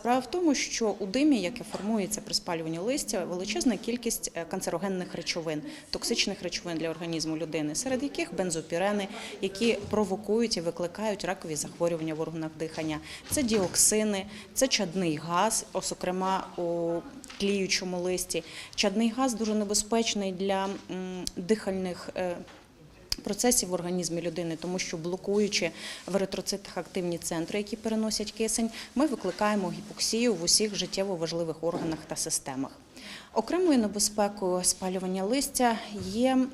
Справа в тому, що у димі, яке формується при спалюванні листя, величезна кількість е, канцерогенних речовин, токсичних речовин для організму людини, серед яких бензопірени, які провокують і викликають ракові захворювання в органах дихання. Це діоксини, це чадний газ, зокрема у тліючому листі. Чадний газ дуже небезпечний для дихальних. Процесів в організмі людини, тому що блокуючи в еритроцитах активні центри, які переносять кисень, ми викликаємо гіпоксію в усіх життєво важливих органах та системах. Окремою небезпекою спалювання листя є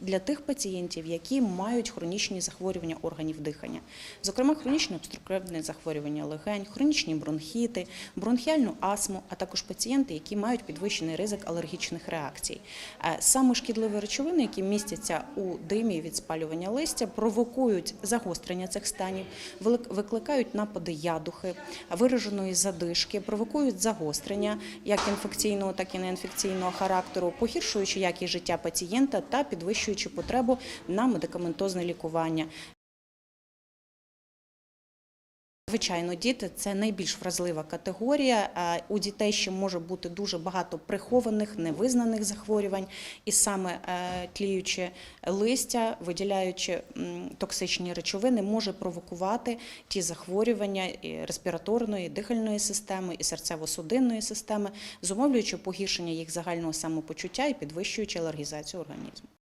для тих пацієнтів, які мають хронічні захворювання органів дихання, зокрема хронічне обструктивне захворювання легень, хронічні бронхіти, бронхіальну астму, а також пацієнти, які мають підвищений ризик алергічних реакцій. Е, Саме шкідливі речовини, які містяться у димі від спалювання листя, провокують загострення цих станів, викликають напади ядухи, вираженої задишки, провокують загострення як інфекційного, так і неінфекційного характеру, погіршуючи якість життя пацієнта та підвищуючи потребу на медикаментозне лікування. Звичайно, діти це найбільш вразлива категорія. У дітей ще може бути дуже багато прихованих, невизнаних захворювань, і саме е, тліюче листя, виділяючи токсичні речовини, може провокувати ті захворювання і респіраторної, і дихальної системи і серцево-судинної системи, зумовлюючи погіршення їх загального самопочуття і підвищуючи алергізацію організму.